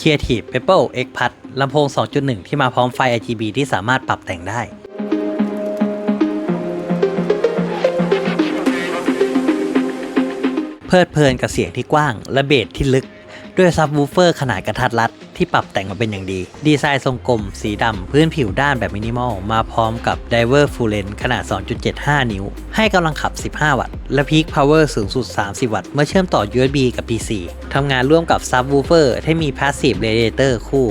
Creative Pebble X p a d ลำโพง 2.1 ที่มาพร้อมไฟ RGB ที่สามารถปรับแต่งได้ เพลิดเพลินกับเสียงที่กว้างและเบสที่ลึก ด้วยซับวูเฟอร์ขนาดกระทัดรัด ที่ปรับแต่งมาเป็นอย่างดี ดีไซน์ทรงกลม สีดำพื้นผิวด้านแบบมินิมอล มาพร้อมกับ Diver Full Length ขนาด 2.75 นิ้ว ให้กำลังขับ 15 วัตต์ และ Peak Power สูงสุด 30 วัตต์ เมื่อเชื่อมต่อ USB กับ PC ทำงานร่วมกับ Subwoofer ที่มี Passive Radiator คู่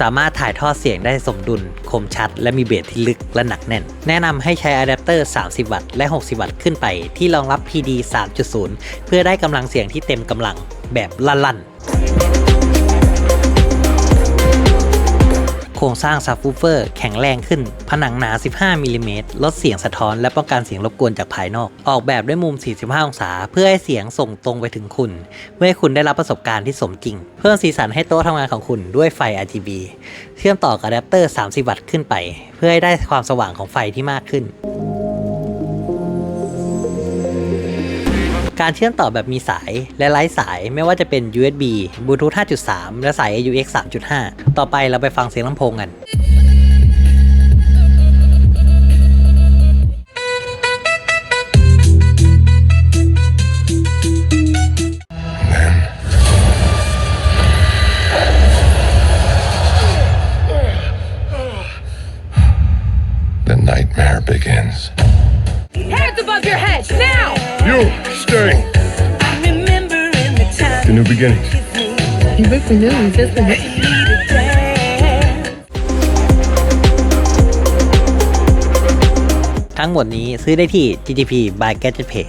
สามารถถ่ายทอดเสียงได้สมดุล คมชัด และมีเบสที่ลึกและหนักแน่น แนะนำให้ใช้อะแดปเตอร์ 30 วัตต์และ 60 วัตต์ขึ้นไป ที่รองรับ PD 3.0 เพื่อได้กำลังเสียงที่เต็มกำลังแบบลั่นๆ โครงสร้างซับวูเฟอร์แข็งแรงขึ้น ผนังหนา 15มิลลิเมตรลดเสียงสะท้อนและป้องกันเสียงรบกวนจากภายนอก ออกแบบด้วยมุม 45 องศา เพื่อให้เสียงส่งตรงไปถึงคุณ เพื่อให้คุณได้รับประสบการณ์ที่สมจริง เพิ่มสีสันให้โต๊ะทำงานของคุณด้วยไฟ RGB เชื่อมต่อกับอะแดปเตอร์ 30 วัตต์ขึ้นไป เพื่อให้ได้ความสว่างของไฟที่มากขึ้น การเชื่อมต่อแบบมีสายและไร้สายไม่ว่าจะเป็น USB Bluetooth 5.3 และสาย AUX 3.5 ต่อไปเราไปฟังเสียงลำโพงกัน The nightmare begins. Hands above your head, now! You stay. Remembering the time The new beginnings. you You look for news, isn't it? needed dance. ทั้งหมดนี้ซื้อได้ที่ GTP by Gadget Pay